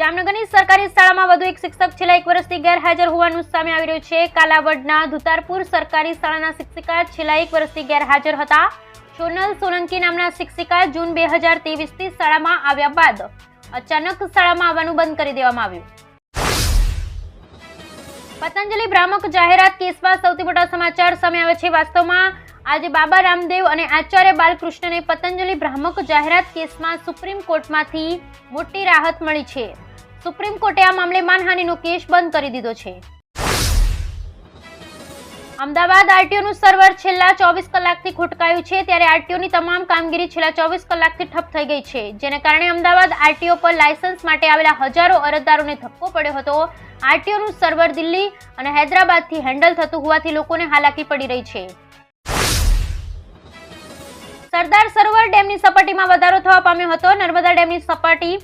જામનગરની સરકારી શાળામાં વધુ એક શિક્ષક છેલ્લા એક વર્ષથી ગેરહાજર હોવાનું સામે આવી રહ્યું છે. કાલાવડના ધુતારપુર સરકારી શાળાના શિક્ષિકા છેલ્લા એક વર્ષથી ગેરહાજર હતા. સોનલ સોલંકી નામના શિક્ષિકા જૂન બે હજાર ત્રેવીસથી શાળામાં આવ્યા બાદ અચાનક શાળામાં આવવાનું બંધ કરી દેવામાં આવ્યું. પતંજલિ ભ્રામક જાહેરાત કેસમાં સૌથી મોટા સમાચાર સામે આવે છે. વાસ્તવમાં આજે બાબા રામદેવ અને આચાર્ય બાલકૃષ્ણને પતંજલિ ભ્રામક જાહેરાત કેસમાં સુપ્રીમ કોર્ટમાંથી મોટી રાહત મળી છે. સુપ્રીમ કોર્ટે આ મામલે માનહાનિનો કેસ બંધ કરી દીધો છે. અમદાવાદ આરટીઓનું સર્વર છેલ્લા ચોવીસ કલાકથી ખોટકાયું છે, ત્યારે આરટીઓની તમામ કામગીરી છેલ્લા ચોવીસ કલાકથી ઠપ થઈ ગઈ છે. જેને કારણે અમદાવાદ આરટીઓ પર લાયસન્સ માટે આવેલા હજારો અરજદારોને ધક્કો પડ્યો હતો. આરટીઓનું સર્વર દિલ્હી અને હૈદરાબાદથી હેન્ડલ થતું હોવાથી લોકોને હાલાકી પડી રહી છે. સરદાર સરોવર ડેમની સપાટીમાં વધારો થવા પામ્યો હતો. નર્મદા ડેમની સપાટી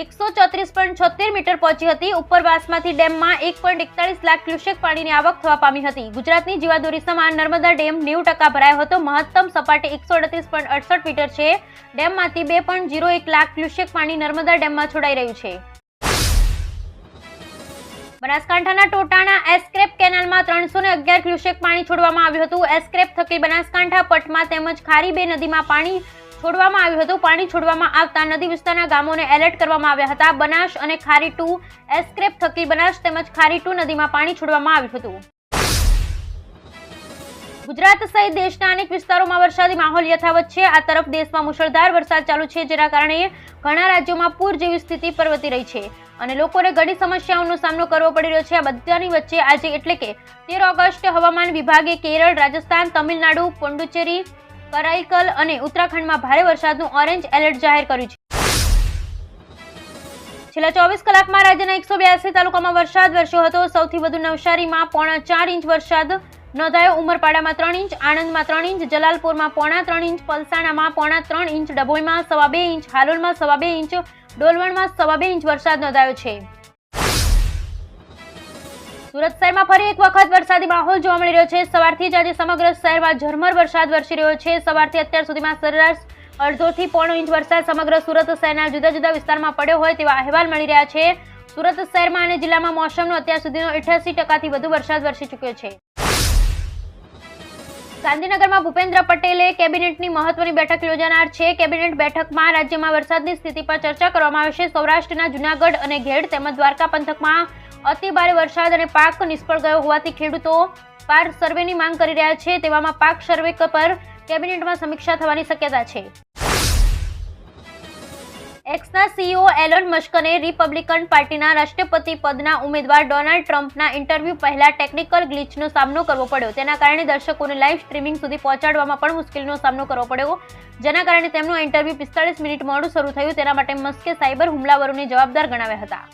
એકસો ચોત્રીસ પોઈન્ટ છોતેર મીટર પહોંચી હતી. ઉપરવાસમાંથી ડેમમાં એક પોઈન્ટ એકતાળીસ લાખ ક્યુસેક પાણીની આવક થવા પામી હતી. ગુજરાતની જીવાદોરી સમાન નર્મદા ડેમ નેવું ટકા ભરાયો હતો. મહત્તમ સપાટી એકસો અડત્રીસ પોઈન્ટ અડસઠ મીટર છે. ડેમમાંથી બે પોઈન્ટ જીરો એક લાખ ક્યુસેક પાણી નર્મદા ડેમમાં છોડાઈ રહ્યું છે. બનાસકાંઠાના ટોટાના એસ્ક્રેપ કેનાલમાં ત્રણસો ને અગિયાર ક્યુસેક પાણી છોડવામાં આવ્યું હતું. એસ્ક્રેપ થકી બનાસકાંઠા પટમાં તેમજ ખારી બે નદીમાં પાણી છોડવામાં આવ્યું હતું. પાણી છોડવામાં આવતા નદી વિસ્તારના ગામોને એલર્ટ કરવામાં આવ્યા હતા. બનાસ અને ખારી ટુ એસ્ક્રેપ થકી બનાસ તેમજ ખારી ટુ નદીમાં પાણી છોડવામાં આવ્યું હતું. ગુજરાત સહિત દેશના અનેક વિસ્તારોમાં વરસાદી માહોલ યથાવત છે. આ તરફ દેશમાં મુશળધાર વરસાદ ચાલુ છે, જેના કારણે ઘણા રાજ્યોમાં પૂર જેવી સ્થિતિ પ્રવર્તી રહી છે અને લોકોને ઘણી સમસ્યાઓનો સામનો કરવો પડી રહ્યો છે. આ બધાની વચ્ચે આજે એટલે કે તેર ઓગસ્ટ હવામાન વિભાગે કેરળ, રાજસ્થાન, તમિલનાડુ, પોંડુચેરી, કરાઈકલ અને ઉત્તરાખંડમાં ભારે વરસાદનું ઓરેન્જ એલર્ટ જાહેર કર્યું છે. છેલ્લા ચોવીસ કલાકમાં રાજ્યના એકસો બ્યાસી તાલુકામાં વરસાદ વરસ્યો હતો. સૌથી વધુ નવસારીમાં પોણા ચાર ઇંચ વરસાદ નોંધાયો ઉમરપાડામાં ત્રણ ઇંચ, આણંદમાં ત્રણ ઇંચ, જલાલપુરમાં પોણા ત્રણ ઇંચ, પલસાણામાં પોણા ત્રણ ઇંચ, ડભોઈમાં સવા બે ઇંચ, હાલોલમાં સવા બે ઇંચ, ડોલવણમાં સવા બે ઇંચ વરસાદ નોંધાયો છે. સુરત શહેરમાં ફરી એક વખત વરસાદી માહોલ જોવા મળી રહ્યો છે. સવારથી જ આજે સમગ્ર શહેરમાં ઝરમર વરસાદ વરસી રહ્યો છે. સવારથી અત્યાર સુધીમાં સરેરાશ અડધોથી પોણો ઇંચ વરસાદ સમગ્ર સુરત શહેરના જુદા જુદા વિસ્તારમાં પડ્યો હોય તેવા અહેવાલ મળી રહ્યા છે. સુરત શહેરમાં અને જિલ્લામાં મોસમનો અત્યાર સુધીનો અઠ્યાસી ટકાથી વધુ વરસાદ વરસી ચૂક્યો છે. ગાંધીનગરમાં ભૂપેન્દ્ર પટેલે કેબિનેટની મહત્વની બેઠક યોજાનાર છે. કેબિનેટ બેઠકમાં રાજ્યમાં વરસાદની સ્થિતિ પર ચર્ચા કરવામાં આવશે. સૌરાષ્ટ્રના જૂનાગઢ અને ઘેડ તેમજ દ્વારકા પંથકમાં અતિ ભારે વરસાદ અને પાક નિષ્ફળ ગયો હોવાથી ખેડૂતો પાક સર્વેની માંગ કરી રહ્યા છે. તેવામાં પાક સર્વે પર કેબિનેટમાં સમીક્ષા થવાની શક્યતા છે. એક્સના સીઈઓ એલોન મસ્કને રિપબ્લિકન પાર્ટીના રાષ્ટ્રપતિ પદના ઉમેદવાર ડોનાલ્ડ ટ્રમ્પના ઇન્ટરવ્યૂ પહેલા ટેકનિકલ ગ્લિચનો સામનો કરવો પડ્યો. તેના કારણે દર્શકોને લાઈવ સ્ટ્રીમિંગ સુધી પહોંચાડવામાં પણ મુશ્કેલીનો સામનો કરવો પડ્યો. જેના કારણે તેમનું ઇન્ટરવ્યૂ પિસ્તાળીસ મિનિટ મોડું શરૂ થયું. તેના માટે મસ્કે સાયબર હુમલાવરોને જવાબદાર ગણાવ્યા હતા.